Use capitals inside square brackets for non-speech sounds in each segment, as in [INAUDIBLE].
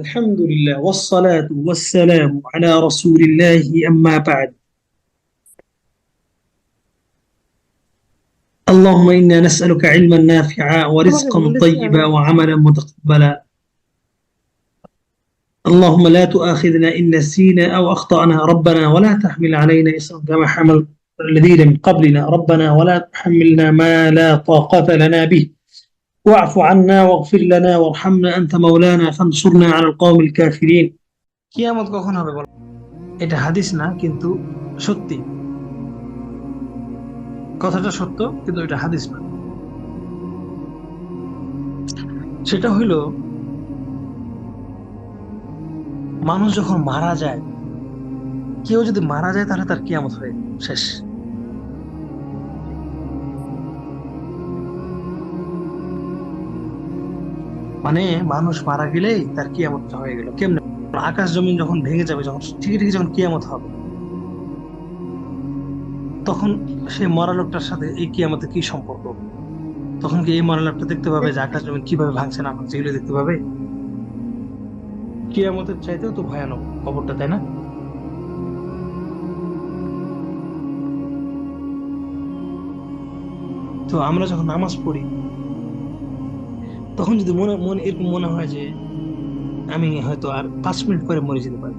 الحمد لله والصلاة والسلام على رسول الله أما بعد. اللهم إنا نسألك علما نافعا ورزقا طيبا وعملا متقبلا. اللهم لا تؤاخذنا إن نسينا أو أخطأنا ربنا ولا تحمل علينا إصرا كما حمل الذين من قبلنا ربنا ولا تحملنا ما لا طاقة لنا به. واعف عنا واغفر لنا وارحمنا أنت مولانا فانصرنا على القوم الكافرين কিয়ামত কখন হবে বল এটা হাদিস না কিন্তু সত্যি কথাটা সত্য কিন্তু এটা হাদিস না সেটা হইল মানুষ যখন মারা যায় কেউ যদি মারা যায় তাহলে তার কিয়ামত হয়ে শেষ মানে মানুষ মারা গেলেই তার কিয়ামতটা হয়ে গেল। কেমনে? আকাশ জমিন যখন ভেঙে যাবে, যখন ঠিকই ঠিকই যখন কিয়ামত হবে, তখন সেই মরা লোকটার সাথে এই কিয়ামতে কি সম্পর্ক? তখন কি এই মরা লোকটা দেখতে পাবে যে আকাশ জমিন কীভাবে ভাঙছে না ভাঙছে এগুলো দেখতে পাবে? কিয়ামতের চাইতেও তো ভয়ানক খবরটা, তাই না? তো আমরা যখন নামাজ পড়ি তখন যদি মনে মনে এরকম মনে হয় যে আমি হয়তো আর পাঁচ মিনিট পরে মরে যেতে পারি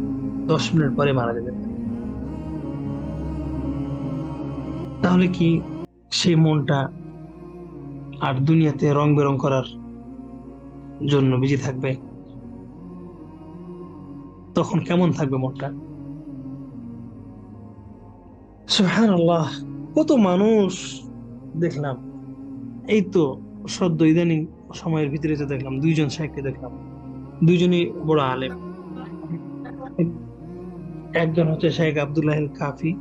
দশ মিনিট পরে মারা যেতে পারি তাহলে কি সেই মনটা আর দুনিয়াতে রং বেরং করার জন্য বিজি থাকবে? তখন কেমন থাকবে মনটা? সুবহানাল্লাহ, কত মানুষ দেখলাম, এই তো সদ্য ইদানিং সময়ের ভিতরে তো দেখলাম, দুইজন শেখকে দেখলাম। দুইজনই বড় আলেম। একজন হচ্ছে শেখ আবদুল্লাহ কাফি,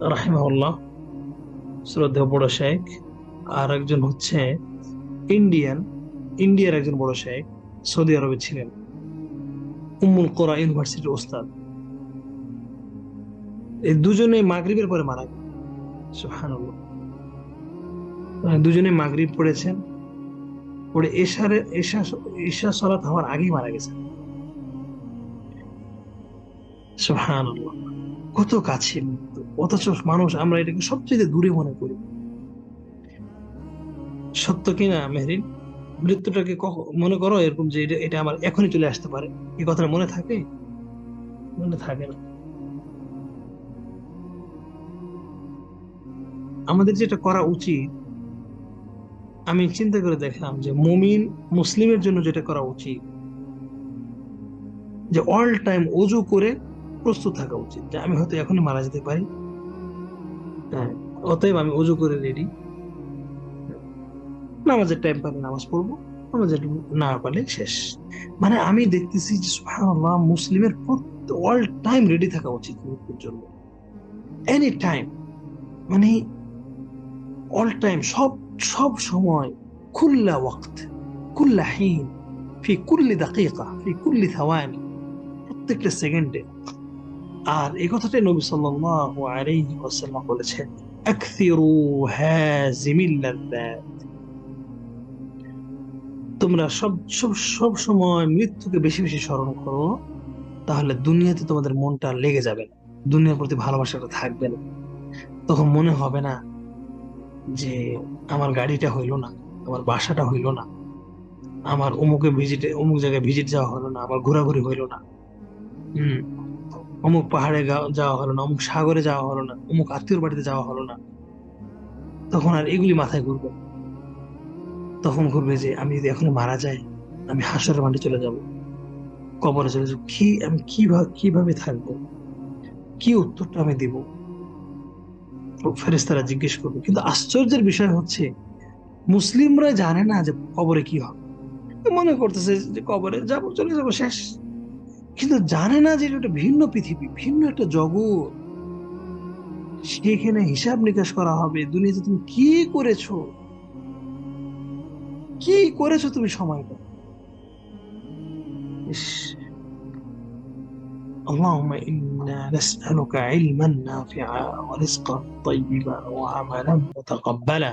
রাহিমাহুল্লাহ, শ্রদ্ধেয় বড় শেখ। আর একজন হচ্ছে ইন্ডিয়ান, ইন্ডিয়ার একজন বড় শেখ, সৌদি আরবে ছিলেন। উম্মুল কোরা ইউনিভার্সিটির ওস্তাদ। এই দুজনে মাগরিবের পরে মারা গেল। দুজনে মাগরিব পড়েছেন। পড়ে এশারে, এশা এশা সলাত হওয়ার আগেই মারা সুবহানাল্লাহ। কত কাছে অথচ মানুষ আমরা এটাকে সবচেয়ে দূরে মনে করি। সত্য কিনা মেহরিন? মৃত্যুটাকে মনে করো এরকম যে এটা এটা আমার এখনই চলে আসতে পারে। এই কথাটা মনে থাকে? মনে থাকে না। আমাদের যেটা করা উচিত আমি চিন্তা করে দেখলাম যে মুমিন মুসলিমের জন্য যেটা করা উচিত, যে অল টাইম অজু করে প্রস্তুত থাকা উচিত, যে আমি হয়তো এখনই মারা যেতে পারি। হ্যাঁ অতএব আমি অজু করে রেডি নামাজের টাইম পালে নামাজ পড়ব, নামাজের না পালে শেষ। মানে আমি দেখতেছি যে সুবহানাল্লাহ, মুসলিমের অল টাইম রেডি থাকা উচিত মৃত্যুর জন্য। এনি টাইম মানে অল টাইম সব সব সময় কুল্লা ওয়াক্ত, কুল্লা হিন, ফি কুল্লি দাকিকা, ফি কুল্লি থাওয়ানি প্রত্যেকটা সেকেন্ডে। আর এই কথাটাই নবী সাল্লাল্লাহু আলাইহি ওয়াসাল্লাম বলেছেন, আকসিরু হাজিমিল লাযযাত তোমরা সব সব সব সময় মৃত্যুকে বেশি বেশি স্মরণ করো, তাহলে দুনিয়াতে তোমাদের মনটা লেগে যাবে না। দুনিয়ার প্রতি ভালোবাসাটা থাকবে না। তখন মনে হবে না যে আমার গাড়িটা হইল না, আমার বাসাটা হইল না, আমার অমুকে ভিজিটে অমুক জায়গায় ভিজিট যাওয়া হলো না, আমার ঘোরাঘুরি হইল না। হম, অমুক পাহাড়ে যাওয়া হলো না, অমুক সাগরে যাওয়া হলো না, অমুক আত্মীয় বাড়িতে যাওয়া হলো না। তখন আর এগুলি মাথায় ঘুরবে তখন ঘুরবে যে আমি যদি এখনও মারা যাই, আমি হাসরের মাঠে চলে যাব। কবরে চলে যাব। কি, আমি কীভাবে কীভাবে থাকব? কি উত্তরটা আমি দিব? ফেরেস্তারা জিজ্ঞেস করবে কিন্তু আশ্চর্যের বিষয় হচ্ছে, মুসলিমরা জানে না যে কবরে কি হবে। মনে করতেছে যে কবরে যাব, চলে যাব, শেষ। কিন্তু জানে না যে এটা ভিন্ন পৃথিবী, ভিন্ন একটা জগৎ। সেখানে হিসাব নিকাশ করা হবে, দুনিয়াতে তুমি কি করেছ? কি করেছ তুমি সময়টা اللهم إنا نسألك علما نافعا ورزقا طيبا وعملا متقبلا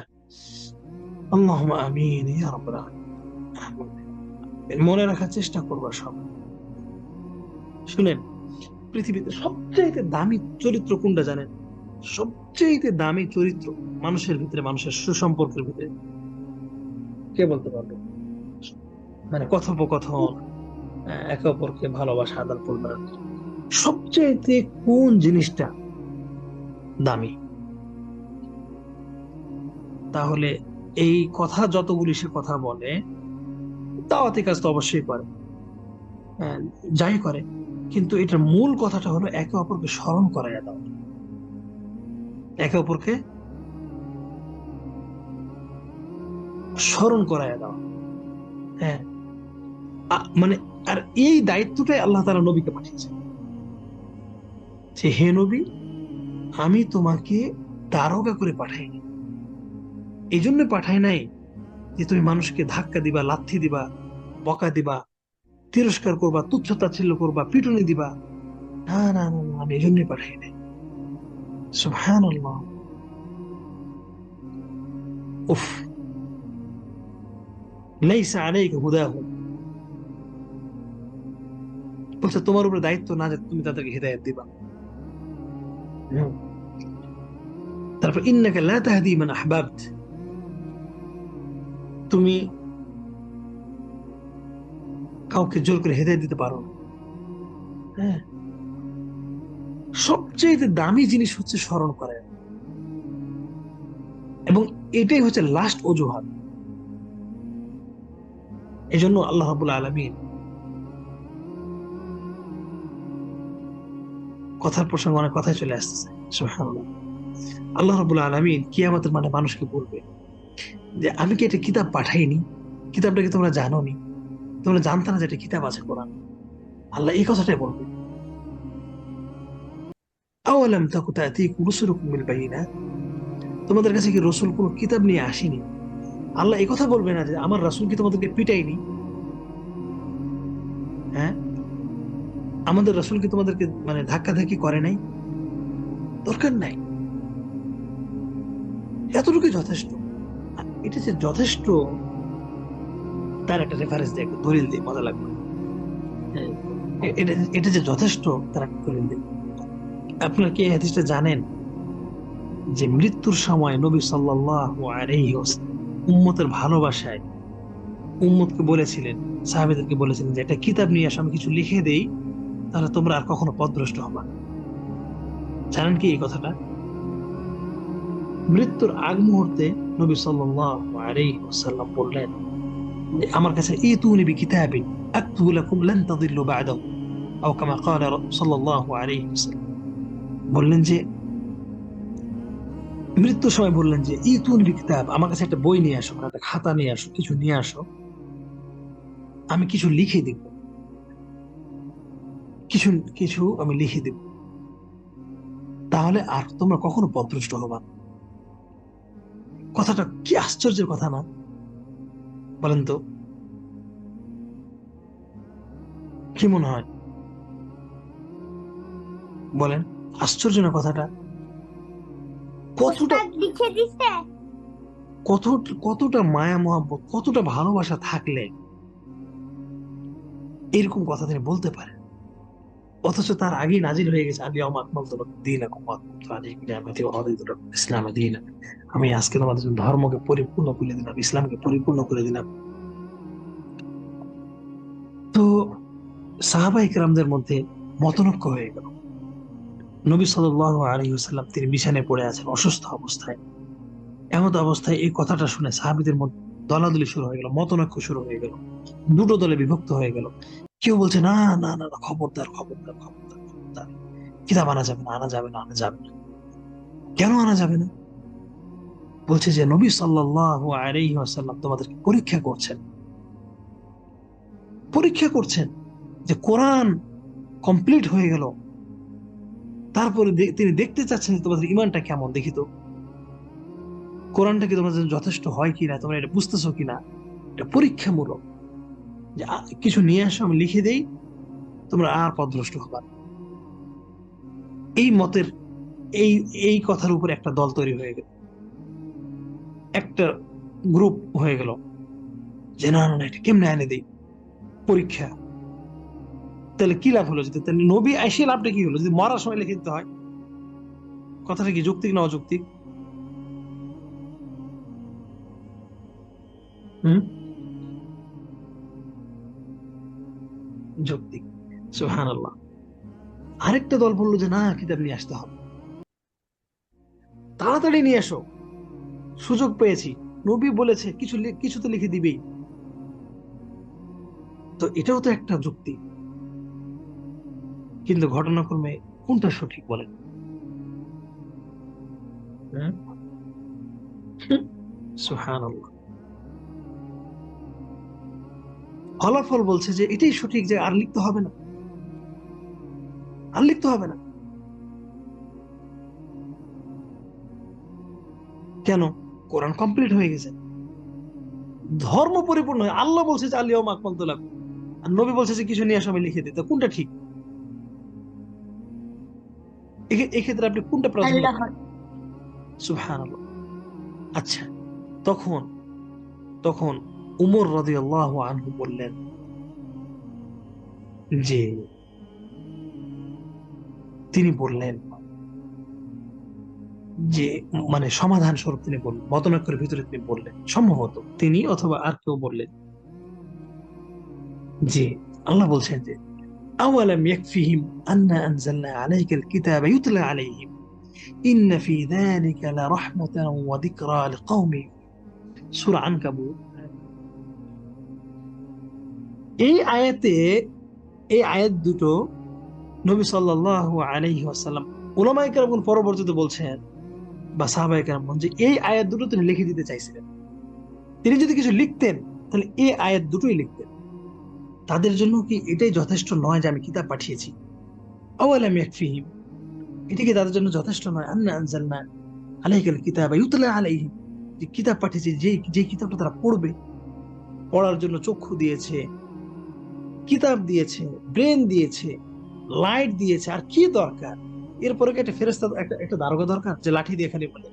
اللهم آمين يا رب العالمين মনে রাখার চেষ্টা করবা সব শুনেন পৃথিবীতে সবচেয়ে দামি চরিত্র কোনটা জানেন সবচেয়ে দামি চরিত্র মানুষের ভিতরে মানুষের সুসম্পর্কের ভিতরে কে বলতে পারবে মানে কথোপকথন আহ, একে অপরকে ভালোবাসা আদান প্রদান সবচেয়ে কোন জিনিসটা দামি? তাহলে এই কথা যতগুলি সে কথা বলে, দাওয়াতি কাজ তো অবশ্যই করে। যাই করে, কিন্তু এটার মূল কথাটা হলো একে অপরকে স্মরণ করাইয়া দাও। একে অপরকে স্মরণ করাইয়া দাও। হ্যাঁ। মানে আর এই দায়িত্বটাই আল্লাহ তাআলা নবীকে পাঠিয়েছে যে, হে নবী, আমি তোমাকে দারোগা করে পাঠাইনি এই জন্য পাঠাই নাই যে, তুমি মানুষকে ধাক্কা দিবা, লাথি দিবা, বকা দিবা, তিরস্কার করবা, তুচ্ছ তাচ্ছিল্য করবা, পিটুনি দিবা। না না না আমি এই জন্যই পাঠাই নাই। সুবহানাল্লাহ। উফ। লাইসা আলাইকা হুদাহুম বলছে, তোমার উপরে দায়িত্ব না যে, তুমি তাদেরকে হিদায়াত দিবা। তারপর, ইন্নাকা লা মান আহবাবত। তুমি কাউকে জোর করে হেদায় দিতে পারো। হ্যাঁ। সবচেয়ে দামি জিনিস হচ্ছে স্মরণ করে। এবং এটাই হচ্ছে লাস্ট অজুহাত। এই জন্য আল্লাহ রাবুল আলমিন কথার প্রসঙ্গে অনেক কথাই চলে আসতেছে আল্লাহ রাবুল আলমিন কিয়ামতের মানে মানুষকে বলবে যে, আমি কি এটা কিতাব পাঠাইনি? কিতাবটা কি তোমরা জানো নি তোমরা জানতে না যে এটা কিতাব আছে কোরআন? আল্লাহ এই কথাটাই বলবে। আওয়ালাম তাকু তাতিকুম রুসুলুকুম বিল বায়িনাত তোমাদের কাছে কি রসুল কোনো কিতাব নিয়ে আসেনি? আল্লাহ এই কথা বলবে না যে, আমার রাসূল কি তোমাদেরকে পিটাইনি হ্যাঁ? আমাদের রাসূল কি তোমাদেরকে মানে ধাক্কা ধাক্কি করে নাই? দরকার নাই। এতটুকুই যথেষ্ট। এটা যে যথেষ্ট তার একটা রেফারেন্স দিয়ে একটা দলিল দিয়ে মজা লাগবে। হ্যাঁ, এটা যে যথেষ্ট তার একটা দলিল দিয়ে। আপনার কি হাদিসটা জানেন? যে মৃত্যুর সময় নবী ওয়াসাল্লাম উম্মতের ভালোবাসায় উম্মতকে বলেছিলেন সাহাবেদেরকে বলেছিলেন যে একটা কিতাব নিয়ে আসো আমি কিছু লিখে দেই। তাহলে তোমরা আর কখনো পথভ্রষ্ট হবে। জানেন কি এই কথাটা? মৃত্যুর আগ মুহূর্তে নবী আলাইহি বললেন আমার কাছে বিকিতাবিন আকতুবু লাকুম লান তাদিল্লু আও কামা বললেন যে, মৃত্যুর সময় বললেন যে, ইতুন কিতাব আমার কাছে একটা বই নিয়ে আসো একটা খাতা নিয়ে আসো, কিছু নিয়ে আসো। আমি কিছু লিখে দিব কিছু কিছু আমি লিখে দিব। তাহলে আর তোমরা কখনো পদভ্রষ্ট হবা কথাটা কি আশ্চর্যের কথা না? বলেন তো। কি মনে হয়? বলেন আশ্চর্য না কথাটা। কতটা কত কতটা মায়া মহাব্বত কতটা ভালোবাসা থাকলে এরকম কথা তিনি বলতে পারেন? অথচ তার আগেই নাজিল হয়ে গেছে, আলী আমার আকমাল তোমার দিন ইসলাম দিন। আমি আজকে তোমাদের জন্য ধর্মকে পরিপূর্ণ করে দিলাম, ইসলামকে পরিপূর্ণ করে দিলাম। তো সাহাবাই কেরামদের মধ্যে মতনৈক্য হয়ে গেল। নবী সাল্লাল্লাহু আলাইহি ওয়াসাল্লাম তিনি বিছানায় পড়ে আছেন, অসুস্থ অবস্থায়। এমত অবস্থায় এই কথাটা শুনে সাহাবিদের মধ্যে দলাদলি শুরু হয়ে গেল, মতনৈক্য শুরু হয়ে গেল, দুটো দলে বিভক্ত হয়ে গেল। কেউ বলছে, না না না না, খবরদার খবরদার খবরদার খবরদার। কিতাব আনা যাবে না, আনা যাবে না, আনা যাবে না। কেন আনা যাবে না? বলছে যে, নবী সাল্লাল্লাহু আলাইহি ওয়াসাল্লাম তোমাদেরকে পরীক্ষা করছেন। পরীক্ষা করছেন যে কোরআন কমপ্লিট হয়ে গেল। তারপরে তিনি দেখতে চাচ্ছেন তোমাদের ইমানটা কেমন, দেখি তো। কোরআনটা কি জন্য যথেষ্ট হয় কিনা তোমরা এটা বুঝতেছো কিনা এটা পরীক্ষামূলক। কিছু নিয়ে আসো, আমি লিখে দেই, তোমরা আর পদভ্রষ্ট হবা। এই মতের, এই এই কথার উপর একটা দল তৈরি হয়ে গেল। একটা গ্রুপ হয়ে গেল। যে, না না এটা কেমনে এনে দেই? পরীক্ষা। তাহলে কি লাভ হলো? যদি নবী আইসে লাভটা কি হলো? যদি মরার সময় লিখে দিতে হয়, কথাটা কি যৌক্তিক না অযৌক্তিক? হুম? যৌক্তিক। সুহান আল্লাহ আরেকটা দল বলল যে না কিতাব নিয়ে আসতে হবে। তাড়াতাড়ি নিয়ে আসো সুযোগ পেয়েছি। নবী বলেছে কিছু কিছু তো লিখে দিবেই। তো এটাও তো একটা যুক্তি। কিন্তু ঘটনাক্রমে কোনটা সঠিক বলেন? সুবহানাল্লাহ। ফলাফল বলছে যে এটাই সঠিক যে আর লিখতে হবে না। আর লিখতে হবে না। কেন? কোরআন কমপ্লিট হয়ে গেছে। ধর্ম পরিপূর্ণ আল্লাহ বলছে যে আলিয়া আকমাল তোলাক আর নবী বলছে যে কিছু নিয়ে আসো আমি লিখে দিতে কোনটা ঠিক? এক্ষেত্রে আপনি কোনটা প্রাধান্য আচ্ছা তখন তখন উমর রাজি আল্লাহ আনহু বললেন যে তিনি বললেন যে মানে সমাধান স্বরূপ তিনি বললেন মতনৈক্যের ভিতরে তিনি বললেন, সম্ভবত তিনি অথবা আর কেউ বললেন যে আল্লাহ বলছেন যে, আওয়ালাম ইয়াকফিহিম আন্না আনজালনা আলাইকাল কিতাবা ইউতলা আলাইহিম। ইন্না ফি যালিকা লারাহমাতান ওয়া যিকরা লিকাওমি। সূরা আনকাবুত এই আয়াতে, এই আয়াত দুটো নবী সাল্লাল্লাহু আলাইহি ওয়াসাল্লাম উলামায়ে কেরাম পরবর্তীতে বলছেন, বা সাহাবায়ে কেরাম বলেন যে এই আয়াত দুটো তিনি লিখে দিতে চাইছিলেন। তিনি যদি কিছু লিখতেন, তাহলে এই আয়াত দুটোই লিখতেন। তাদের জন্য কি এটাই যথেষ্ট নয় যে আমি কিতাব পাঠিয়েছি? আওয়ালাম ইয়াকফিহিম, এটা কি তাদের জন্য যথেষ্ট নয়? আন্না আনজালনা আলাইকাল কিতাব ইউতলা আলাইহিম, যে কিতাব পাঠিয়েছি যে যে কিতাবটা তারা পড়বে, পড়ার জন্য চক্ষু দিয়েছে কিতাব দিয়েছে, ব্রেন দিয়েছে, লাইট দিয়েছে, আর কি দরকার? এরপরে কি একটা ফেরেস্তা একটা একটা দারোগা দরকার যে লাঠি দিয়ে খালি বলে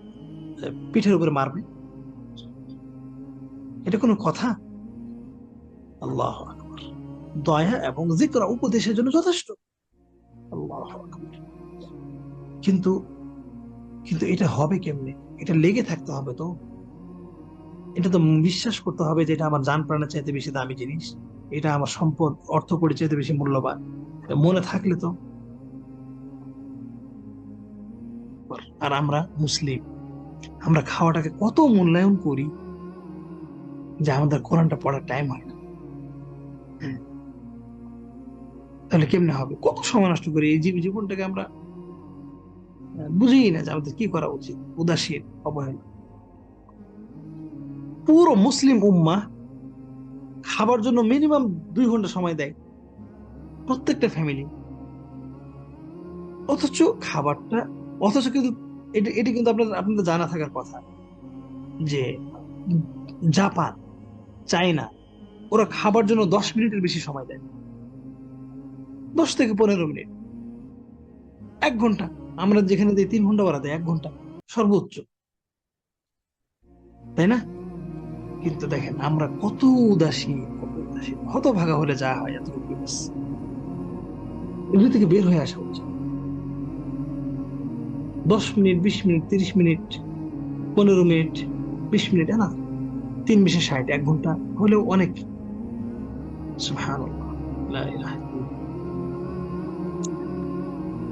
পিঠের উপরে মারবে? এটা কোনো কথা? আল্লাহ দয়া এবং জিকরা উপদেশের জন্য যথেষ্ট। কিন্তু কিন্তু এটা হবে কেমনে? এটা লেগে থাকতে হবে তো। এটা তো বিশ্বাস করতে হবে যে এটা আমার জান প্রাণের চাইতে বেশি দামি জিনিস। এটা আমার সম্পদ, অর্থ পরিচয়তে বেশি মূল্যবান। মনে থাকলে তো। আর আমরা মুসলিম, আমরা খাওয়াটাকে কত মূল্যায়ন করি যে আমাদের কোরআনটা পড়ার টাইম হয় না। তাহলে কেমনে হবে? কত সময় নষ্ট করি? এই জীব- জীবনটাকে আমরা বুঝিই না যে আমাদের কি করা উচিত। উদাসীন, অবহেলা। পুরো মুসলিম উম্মা খাবার জন্য মিনিমাম দুই ঘণ্টা সময় দেয় প্রত্যেকটা ফ্যামিলি অথচ খাবারটা, অথচ কিন্তু এটা এটা কিন্তু আপনাদের আপনাদের জানা থাকার কথা যে জাপান, চায়না, ওরা খাবার জন্য দশ মিনিটের বেশি সময় দেয়। দশ থেকে পনেরো মিনিট। এক ঘণ্টা। আমরা যেখানে দিই তিন ঘণ্টা ওরা দেয় এক ঘণ্টা। সর্বোচ্চ। তাই না? কিন্তু দেখেন, আমরা কত উদাসী কত উদাসী, হতভাগা হলে যা হয় এতটুকু এগুলি থেকে বের হয়ে আসা উচিত। দশ মিনিট, বিশ মিনিট, তিরিশ মিনিট, পনেরো মিনিট, বিশ মিনিট না? তিন বিশে ষাট, এক ঘণ্টা হলেও অনেক।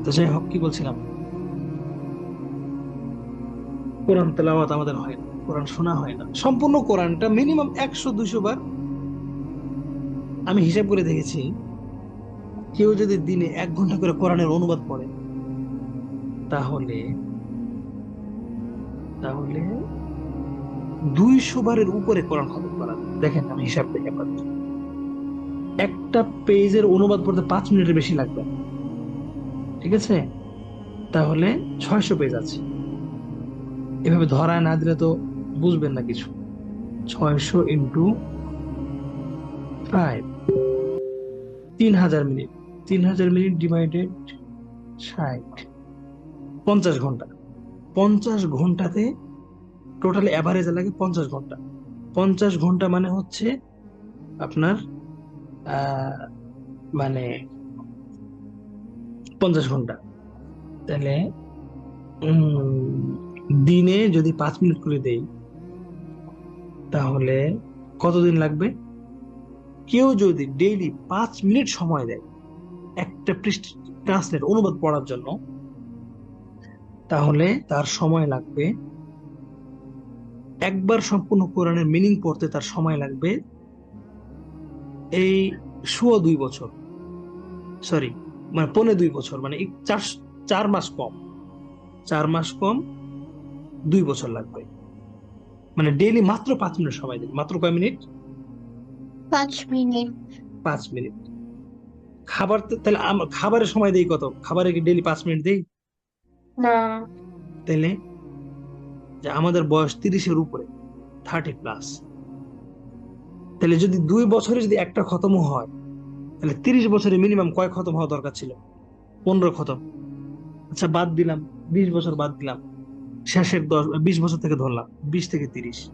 তো যাই হোক, কি বলছিলাম? কোরআন তেলাওয়াত আমাদের হয় না। কোরআন শোনা হয় না। সম্পূর্ণ কোরআনটা মিনিমাম একশো, দুইশো বার আমি হিসাব করে দেখেছি, কেউ যদি দিনে এক ঘণ্টা করে কোরআনের অনুবাদ পড়ে, তাহলে তাহলে দুইশো বারের উপরে কোরআন খতম করা। দেখেন আমি হিসাব দেখে পাচ্ছি একটা পেজের অনুবাদ পড়তে পাঁচ মিনিটের বেশি লাগবে। ঠিক আছে? তাহলে ছয়শো পেজ আছে। এভাবে ধরায় না দিলে তো বুঝবেন না কিছু। ছয়শো ইন্টু ফাইভ। তিন হাজার মিনিট। তিন হাজার মিনিট ডিভাইডেড ষাট। পঞ্চাশ ঘণ্টা। পঞ্চাশ ঘন্টাতে টোটাল অ্যাভারেজ লাগে পঞ্চাশ ঘণ্টা। পঞ্চাশ ঘণ্টা মানে হচ্ছে আপনার মানে পঞ্চাশ ঘণ্টা। তাহলে দিনে যদি পাঁচ মিনিট করে দেই তাহলে কতদিন লাগবে? কেউ যদি ডেইলি পাঁচ মিনিট সময় দেয় একটা ট্রান্সলেট অনুবাদ পড়ার জন্য, তাহলে তার সময় লাগবে, একবার সম্পূর্ণ কোরআনের মিনিং পড়তে তার সময় লাগবে এই শুয়া দুই বছর সরি মানে পৌনে দুই বছর মানে চার চার মাস কম, চার মাস কম দুই বছর লাগবে। মানে ডেইলি মাত্র পাঁচ মিনিট সময় দিন মাত্র কয় মিনিট? পাঁচ মিনিট। পাঁচ মিনিট। খাবার তাহলে খাবারের সময় দেই কত? খাবারে কি ডেইলি পাঁচ মিনিট দেই? না। তাইলে যে আমাদের বয়স তিরিশের উপরে থার্টি প্লাস তাহলে যদি দুই বছরে যদি একটা খতম হয় তাহলে তিরিশ বছরে মিনিমাম কয় খতম হওয়া দরকার ছিল? পনেরো খতম। আচ্ছা বাদ দিলাম। বিশ বছর বাদ দিলাম। শেষের দশ বিশ বছর থেকে ধরলাম বিশ থেকে তিরিশ।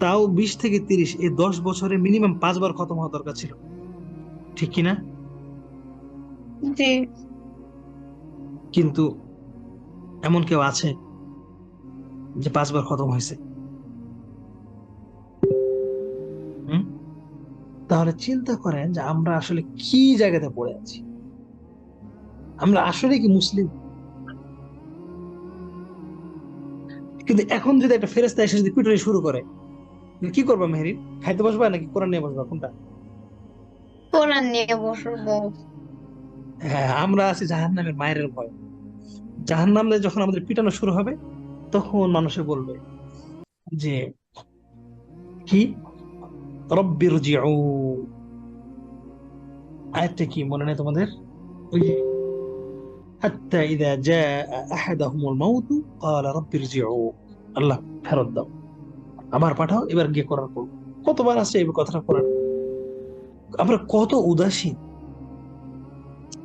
তাও বিশ থেকে তিরিশ এই দশ বছরে মিনিমাম পাঁচবার খতম হওয়া দরকার ছিল। ঠিক কিনা কিন্তু এমন কেউ আছে যে পাঁচবার খতম হয়েছে? তাহলে চিন্তা করেন যে আমরা আসলে কি জায়গাতে পড়ে আছি? আমরা আসলে কি মুসলিম? কিন্তু এখন যদি একটা ফেরেস্তা এসে যদি পিটুনি শুরু করে কি করবা মেহেরি? খাইতে বসবা নাকি কোরআন নিয়ে বসবা? কোনটা? কোরআন নিয়ে বসবো। হ্যাঁ আমরা আছি জাহান নামের মায়ের ভয়। জাহান নামে যখন আমাদের পিটানো শুরু হবে তখন মানুষে বলবে যে কি? রব্বির জিউ আয়াতটা কি মনে নেই তোমাদের? ওই হাত্তা ইদা জা আহাদাহুমুল মাউত ক্বালা রব্বির জিউ আল্লাহ ফেরত দাও। আবার পাঠাও, এবার গিয়ে করার পর কতবার আছে এই কথাটা করার আমরা কত উদাসীন।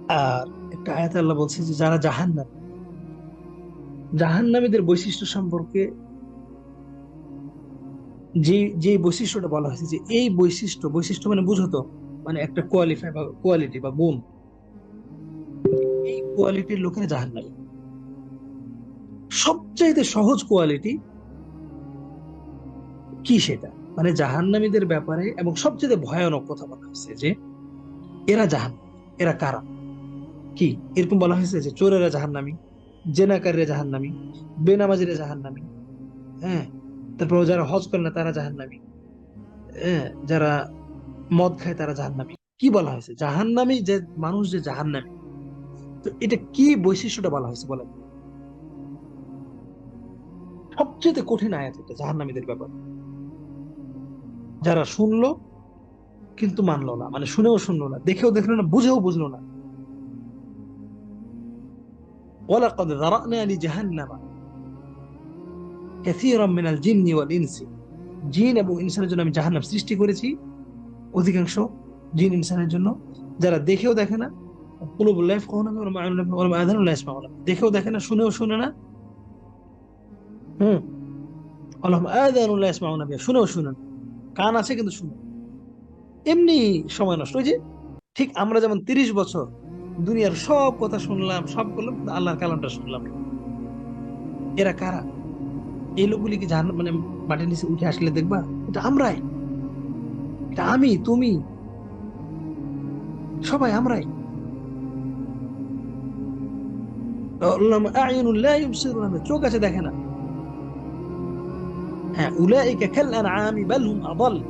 আর একটা আয়াত আল্লাহ বলছে যে, যারা জাহান্নাম, জাহান্নামীদের বৈশিষ্ট্য সম্পর্কে যে যে বৈশিষ্ট্যটা বলা হয়েছে যে, এই বৈশিষ্ট্য বৈশিষ্ট্য মানে বুঝো তো মানে একটা কোয়ালিফাই বা কোয়ালিটি বা গুণ এই কোয়ালিটির লোকেরা জাহান্নামী। সবচাইতে সহজ কোয়ালিটি কি সেটা? মানে জাহান্নামীদের ব্যাপারে এবং সবচেয়ে ভয়ানক কথা বলা হয়েছে যে, এরা জাহান এরা কারা? কি? এরকম বলা হয়েছে যে, চোরেরা জাহান্নামী, জেনাকারীরা জাহান্নামী, বেনামাজিরা জাহান্নামী হ্যাঁ? তারপর যারা হজ করে না, তারা জাহান্নামী হ্যাঁ? যারা মদ খায়, তারা জাহান্নামী। কি বলা হয়েছে? জাহান্নামী যে, মানুষ যে জাহান্নামী, তো এটা কি বৈশিষ্ট্যটা বলা হয়েছে বলা বলেন? সবচেয়ে কঠিন আয়াত এটা জাহান্নামীদের ব্যাপার যারা শুনলো কিন্তু মানলো না মানে শুনেও শুনলো না দেখেও দেখলো না বুঝেও বুঝলো না ولقد ذرأنا لجهنم كثيرا من الجن والإنس জিন এবং ইনসানের জন্য আমি জাহান্নাম সৃষ্টি করেছি অধিকাংশ জিন ইনসানের জন্য যারা দেখেও দেখে না কুলুবুল্লাহ ইয়াফকাহুনা বিহি ওয়া মা আ'ইনুনা ওয়া মা আযানুনা লা ইয়াসমাউনা দেখেও দেখে না শুনেও শুনে না হুম। আল্লাহ আযানুনা লা ইয়াসমাউনা বিহি। শুনেও শুনে। না কান আছে কিন্তু শুনে। এমনি সময় নষ্ট। ওই যে ঠিক আমরা যেমন তিরিশ বছর দুনিয়ার সব কথা শুনলাম, সব করলাম আল্লাহর কালামটা শুনলাম এরা কারা? এই লোকগুলি কি জাহান মানে মাটির নিচে উঠে আসলে দেখবা? এটা আমরাই। এটা আমি, তুমি। সবাই আমরাই। চোখ আছে দেখে না। হ্যাঁ। উলাইকা কাল আনআমি বাল হুম আদাল।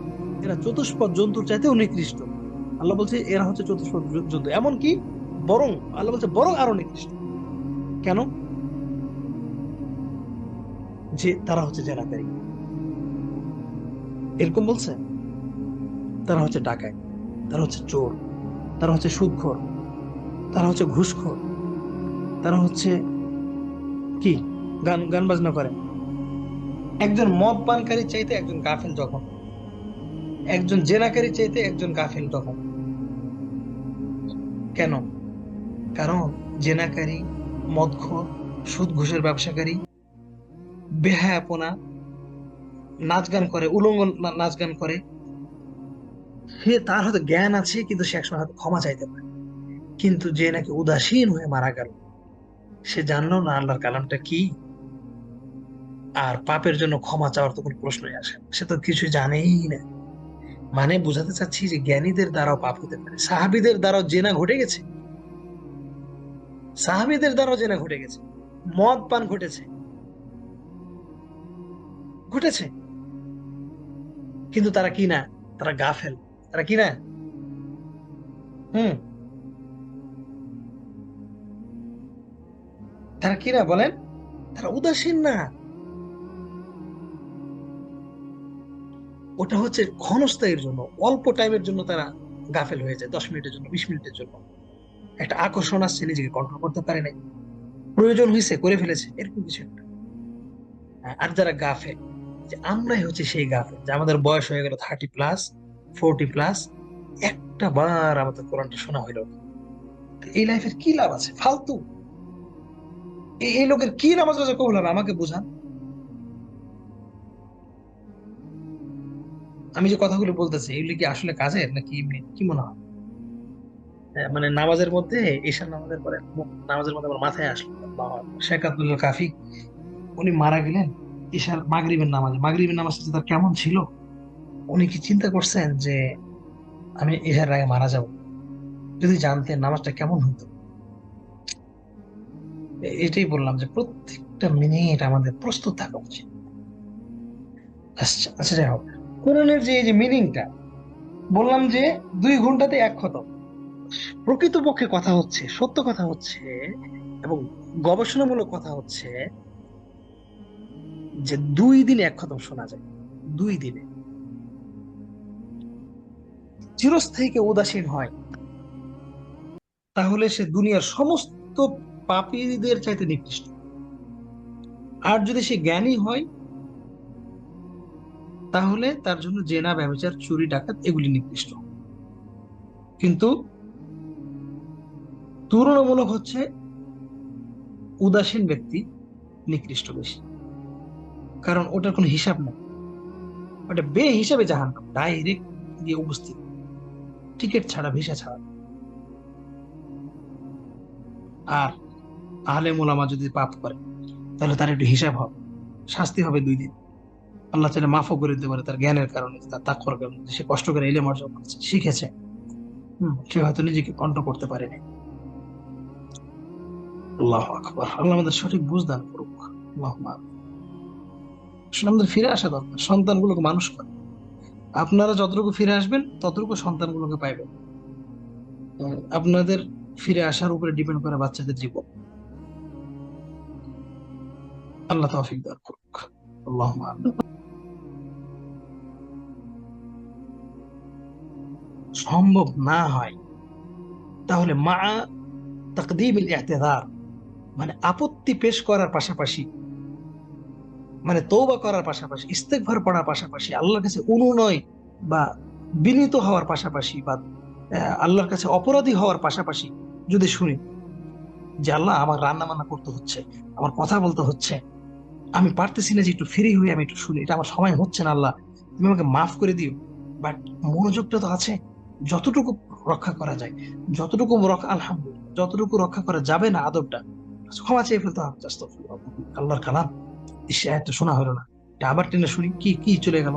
এরা চতুষ্পদ জন্তুর চাইতেও নিকৃষ্ট। আল্লাহ বলছে, এরা হচ্ছে চতুষ্পদ জন্তু। এমন বরং, আল্লাহ বলছে, বরং আরও নিকৃষ্ট। কেন? যে তারা হচ্ছে জেনাকারী। এরকম বলছে? তারা হচ্ছে ডাকায়। তারা হচ্ছে চোর। তারা হচ্ছে সুদখোর। তারা হচ্ছে ঘুষখোর। তারা হচ্ছে কি? গান গান বাজনা করে। একজন মদ পানকারী চাইতে একজন গাফেল যখন একজন জেনাকারী চাইতে একজন গাফেল তখন কেন? কারণ জেনাকারী, মদখোর সুদ ঘুষের ব্যবসাকারী, বেহায়াপনা নাচ গান করে, উলঙ্গ নাচ গান করে। সে তার হয়তো জ্ঞান আছে, কিন্তু সে একসময় হয়তো ক্ষমা চাইতে পারে। কিন্তু যে নাকি উদাসীন হয়ে মারা গেল, সে জানলো না আল্লাহর কালামটা কি? আর পাপের জন্য ক্ষমা চাওয়ার তো কোনো প্রশ্নই আসে সে তো কিছু জানেই না। মানে বোঝাতে চাচ্ছি যে জ্ঞানীদের দ্বারাও পাপ হতে পারে। সাহাবিদের দ্বারাও জেনা ঘটে গেছে। সাহাবিদের দ্বারাও জেনা ঘটে গেছে। মদ পান ঘটেছে। ঘটেছে। কিন্তু তারা কি না? তারা গাফেল। তারা কি না? হুম। তারা কি না বলেন? তারা উদাসীন না। ওটা হচ্ছে ক্ষণস্থায়ীর জন্য অল্প টাইমের জন্য তারা গাফেল হয়ে যায় দশ মিনিটের জন্য বিশ মিনিটের জন্য। একটা আকর্ষণ আসছে নিজেকে কন্ট্রোল করতে পারে নাই। প্রয়োজন হয়েছে করে ফেলেছে এরকম কিছু একটা। হ্যাঁ, আর যারা গাফেল যে আমরাই হচ্ছে সেই গাফেল যে আমাদের বয়স হয়ে গেল থার্টি প্লাস ফোরটি প্লাস একটা বার আমাদের কোরআনটা শোনা হইল। এই লাইফের কি লাভ আছে? ফালতু। এই লোকের কি নামাজ রোজা কবুল হবে? আমাকে বোঝান। আমি যে কথাগুলো বলতেছি এগুলি কি আসলে কাজের নাকি এমনি? কি মনে হয়? হ্যাঁ, মানে নামাজের মধ্যে ঈশান নামাজের পরে নামাজের মধ্যে আমার মাথায় আসলো। শেখ আব্দুল্লাহ কাফি উনি মারা গেলেন ঈশার মাগরিবের নামাজে। মাগরিবের নামাজটা তার কেমন ছিল? উনি কি চিন্তা করছেন যে আমি ঈশার আগে মারা যাব? যদি জানতেন নামাজটা কেমন হতো। এটাই বললাম যে প্রত্যেকটা মিনিট আমাদের প্রস্তুত থাকা উচিত। আচ্ছা আচ্ছা যাই হোক। কোরআনের যে এই যে মিনিংটা বললাম যে দুই ঘন্টাতে এক খতম। প্রকৃতপক্ষে কথা হচ্ছে, সত্য কথা হচ্ছে, এবং গবেষণামূলক কথা হচ্ছে যে দুই দিনে এক খতম শোনা যায়, দুই দিনে। চিরস্থায়ীকে উদাসীন হয়, তাহলে সে দুনিয়ার সমস্ত পাপীদের চাইতে নিকৃষ্ট। আর যদি সে জ্ঞানী হয় তাহলে তার জন্য জেনা, ব্যবচার, চুরি, ডাকাত এগুলি নিকৃষ্ট কিন্তু তুলনামূলক হচ্ছে উদাসীন ব্যক্তি নিকৃষ্ট বেশি। কারণ ওটার কোনো হিসাব নেই। ওটা বে হিসাবে জাহান ডাইরেক্ট গিয়ে উপস্থিত। টিকিট ছাড়া, ভিসা ছাড়া। আর আহলে মোলামা যদি পাপ করে, তাহলে তার একটু হিসাব হবে। শাস্তি হবে দুই দিন। আল্লাহ চাইলে মাফও করে দিতে পারে তার জ্ঞানের কারণে, তার তাকর কারণে। সে কষ্ট করে এলে অর্জন করেছে, শিখেছে। হম, সে হয়তো নিজেকে কন্ট্রোল করতে পারেনি। আল্লাহ আকবার। আল্লাহ আমাদের সঠিক বুঝদান করুক। আল্লাহ আমাদের ফিরে আসা দরকার, সন্তানগুলোকে মানুষ করে। আপনারা যতটুকু ফিরে আসবেন, ততটুকু সন্তানগুলোকে পাইবেন। আপনাদের ফিরে আসার উপরে ডিপেন্ড করে বাচ্চাদের জীবন। আল্লাহ তৌফিক দান করুক। আল্লাহ সম্ভব না হয়। তাহলে মা তাকদিম ইহতেদার মানে আপত্তি পেশ করার পাশাপাশি মানে তৌবা করার পাশাপাশি ইস্তেকভার পড়ার পাশাপাশি, আল্লাহর কাছে অনুনয় বা বিনীত হওয়ার পাশাপাশি বা আল্লাহর কাছে অপরাধী হওয়ার পাশাপাশি যদি শুনি যে আল্লাহ আমার রান্না বান্না করতে হচ্ছে, আমার কথা বলতে হচ্ছে, আমি পারতেছি না যে একটু ফ্রি হয়ে আমি একটু শুনি, এটা আমার সময় হচ্ছে না আল্লাহ, তুমি আমাকে মাফ করে দিও বাট মনোযোগটা তো আছে। যতটুকু রক্ষা করা যায়, যতটুকু আলহামদুলিল্লাহ, যতটুকু রক্ষা করা যাবে না আদবটা, ক্ষমা চেয়ে ফেলতে হবে। আল্লাহর কালাম। একটা শোনা হলো না। আবার টেনে শুনি, কি কি চলে গেল?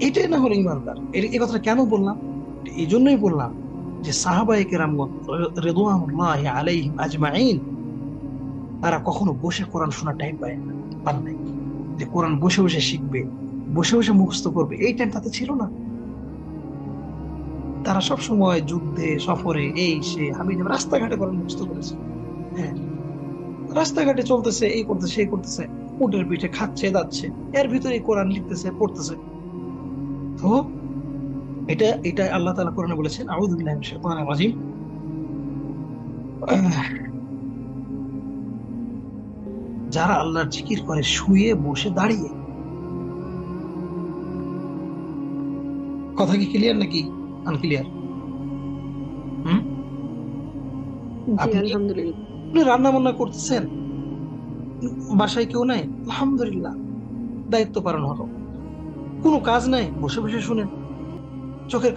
এটাই না হলো ইমানদার এই কথাটা কেন বললাম? এই জন্যই বললাম যে সাহাবায়ে কেরামগণ রেদওয়ানুল্লাহি আলাইহিম আজমাইন, তারা কখনো বসে কোরআন শোনার টাইম পায় না, পান নাই। যে কোরআন বসে বসে শিখবে, বসে বসে মুখস্থ করবে, এই টাইম তাতে ছিল না। তারা সব সময় যুদ্ধে, সফরে, এই সে, আমি রাস্তাঘাটে কোরআন মুখস্থ করেছে। হ্যাঁ রাস্তাঘাটে চলতেছে, এই করতেছে এই করতেছে, উটের পিঠে খাচ্ছে, দাচ্ছে, এর ভিতরে কোরআন লিখতেছে, পড়তেছে। তো, এটা এটা আল্লাহ তালা কোরআনে বলেছেন মিনাশ শাইতানির রাজিম। যারা আল্লাহর জিকির করে, শুয়ে বসে দাঁড়িয়ে। কথা কি ক্লিয়ার নাকি? আনক্লিয়ার হুম আপনি- রান্না বান্না করতেছেন? বাসায় কেউ নাই? আলহামদুলিল্লাহ। দায়িত্ব পালন হলো। কোনো কাজ নাই? বসে বসে শুনেন। চোখের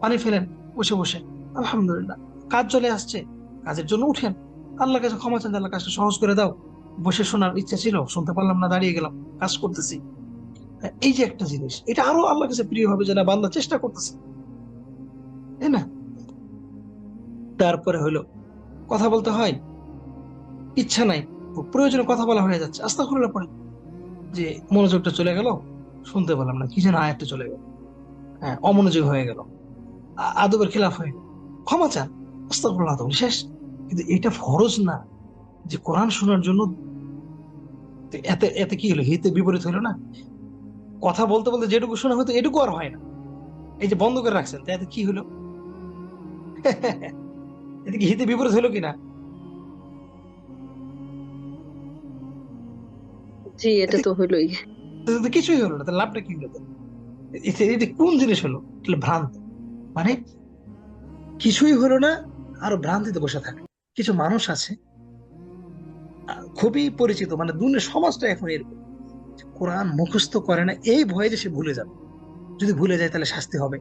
পানি ফেলেন। বসে বসে। আলহামদুলিল্লাহ। কাজ চলে আসছে। কাজের জন্য উঠেন। আল্লাহ কাছে ক্ষমা চান আল্লাহ কাজটা সহজ করে দাও। বসে শোনার ইচ্ছা ছিল শুনতে পারলাম না দাঁড়িয়ে গেলাম। কাজ করতেছি। এই যে একটা জিনিস এটা আরও আল্লাহ কাছে প্রিয় হবে যে না বান্দা চেষ্টা করতেছে। তাই না? তারপরে হলো, কথা বলতে হয়, ইচ্ছা নাই প্রয়োজনে কথা বলা হয়ে যাচ্ছে। আস্তা করলে পরে যে মনোযোগটা চলে গেল, শুনতে পেলাম না, কি যেন আয়াতটা চলে গেল। হ্যাঁ অমনোযোগ হয়ে গেল। আদবের খেলাফ হয়ে, ক্ষমা চান আস্তা করলাম তো শেষ। কিন্তু এটা ফরজ না যে কোরআন শোনার জন্য এতে এতে কি হলো, হিতে বিপরীত হলো না? কথা বলতে বলতে যেটুকু শোনা হতো, এটুকু আর হয় না। এই যে বন্ধ করে রাখছেন, তাতে কি হলো? [LAUGHS] এতে কি হিতে বিপরীত হলো কিনা? জি এটা তো হলোই কিছুই হলো না তাহলে লাভটা কি হলো? এটা কোন জিনিস হলো? তাহলে ভ্রান্ত। মানে কিছুই হলো না আরও ভ্রান্তিতে বসে থাকে। কিছু মানুষ আছে খুবই পরিচিত মানে দুনিয়ার সমাজটা এখন এরকম কোরআন মুখস্থ করে না এই ভয়ে যে সে ভুলে যাবে। যদি ভুলে যায় তাহলে শাস্তি হবে।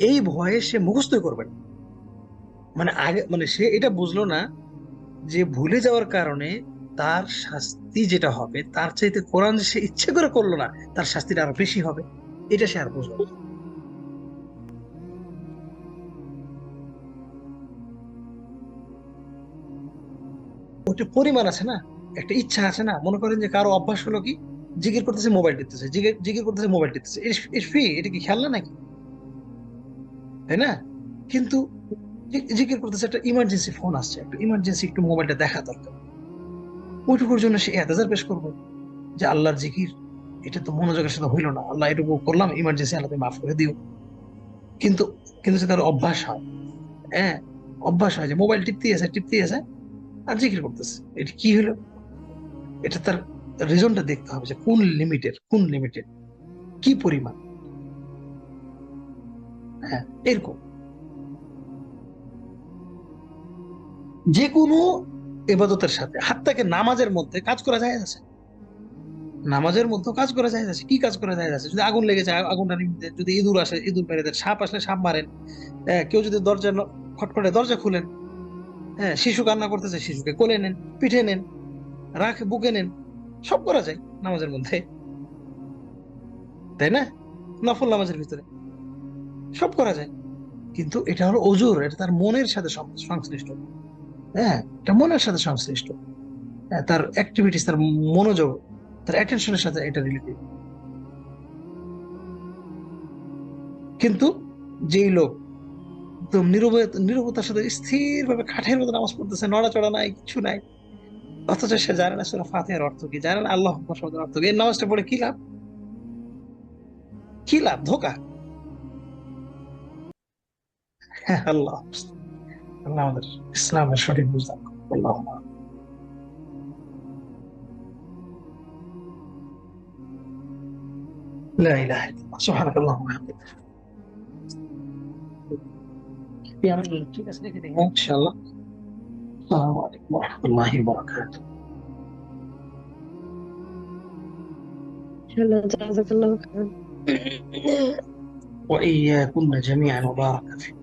এই ভয়ে সে মুখস্থই করবে না। মানে আগে মানে সে এটা বুঝলো না যে ভুলে যাওয়ার কারণে তার শাস্তি যেটা হবে, তার চাইতে কোরআন সে ইচ্ছে করে করল না, তার শাস্তিটা আরও বেশি হবে। এটা সে আর বুঝলো পরিমাণ আছে না? একটা ইচ্ছা আছে না? মনে করেন যে কারও অভ্যাস হলো কি? জিগির করতেছে, মোবাইল টিপতেছে জিগির করতেছে, মোবাইল টিপতেছে। এটা কি খেয়াল নাকি? তাই না? কিন্তু জিজ্ঞেস করতেছে, একটা ইমার্জেন্সি ফোন আসছে, একটা ইমার্জেন্সি একটু মোবাইলটা দেখা দরকার। ওইটুকুর জন্য সে এতেজার পেশ করব যে আল্লাহর জিকির, এটা তো মনোযোগের সাথে হইল না। আল্লাহ এটুকু করলাম ইমার্জেন্সি আল্লাহ মাফ করে দিও। কিন্তু কিন্তু সে তার অভ্যাস হয়। হ্যাঁ অভ্যাস হয় যে মোবাইল টিপতেই আছে টিপতেই আছে, আর জিকির করতেছে। এটা কি হলো? এটা তার রিজনটা দেখতে হবে যে কোন লিমিটের কোন লিমিটের কি পরিমাণ? হ্যাঁ এরকম। যে কোনো এবাদতের সাথে হাত্তাকে নামাজের মধ্যে কাজ করা যায় আছে? নামাজের মধ্যে কাজ করা যায় আছে। কি কাজ করা যায় আছে? যদি আগুন লেগে যায় আগুনটা যদি ইঁদুর আসে ইঁদুর মেরে দেন সাপ আসলে সাপ মারেন হ্যাঁ, কেউ যদি দরজা খটখটে দরজা খুলেন হ্যাঁ শিশু কান্না করতেছে শিশুকে কোলে নেন পিঠে নেন রাখ বুকে নেন সব করা যায় নামাজের মধ্যে। তাই না? নফল নামাজের ভিতরে। সব করা যায়। কিন্তু এটা হলো অজুর এটা তার মনের সাথে সংশ্লিষ্ট। হ্যাঁ এটা মনের সাথে সংশ্লিষ্ট। হ্যাঁ, তার অ্যাক্টিভিটিস তার মনোযোগ তার অ্যাটেনশনের সাথে এটা রিলেটেড কিন্তু যেই লোক একদম নীরব নীরবতার সাথে স্থির ভাবে কাঠের মতো নামাজ পড়তেছে নড়াচড়া নাই কিছু নাই অথচ সে জানে না সুরা ফাতিহার অর্থ কি জানে না আল্লাহ অর্থ কি এই নামাজটা পড়ে কি লাভ? কি লাভ? ধোকা। হ্যাঁ, আল্লাহ। আল্লাহ আমাদের ইসলামের সঠিক বুঝলাম আল্লাহ لا إله إلا الله سبحانك اللهم وبحمدك يعني ঠিক আছে রেখে দিই হ্যাঁ, ইনশাআল্লাহ আসসালামু আলাইকুম ওয়া রাহমাতুল্লাহি ওয়া বারাকাতুহু ইনশাআল্লাহ জাযাকাল্লাহু খাইরান وإياكن جميعا وبارك فيكم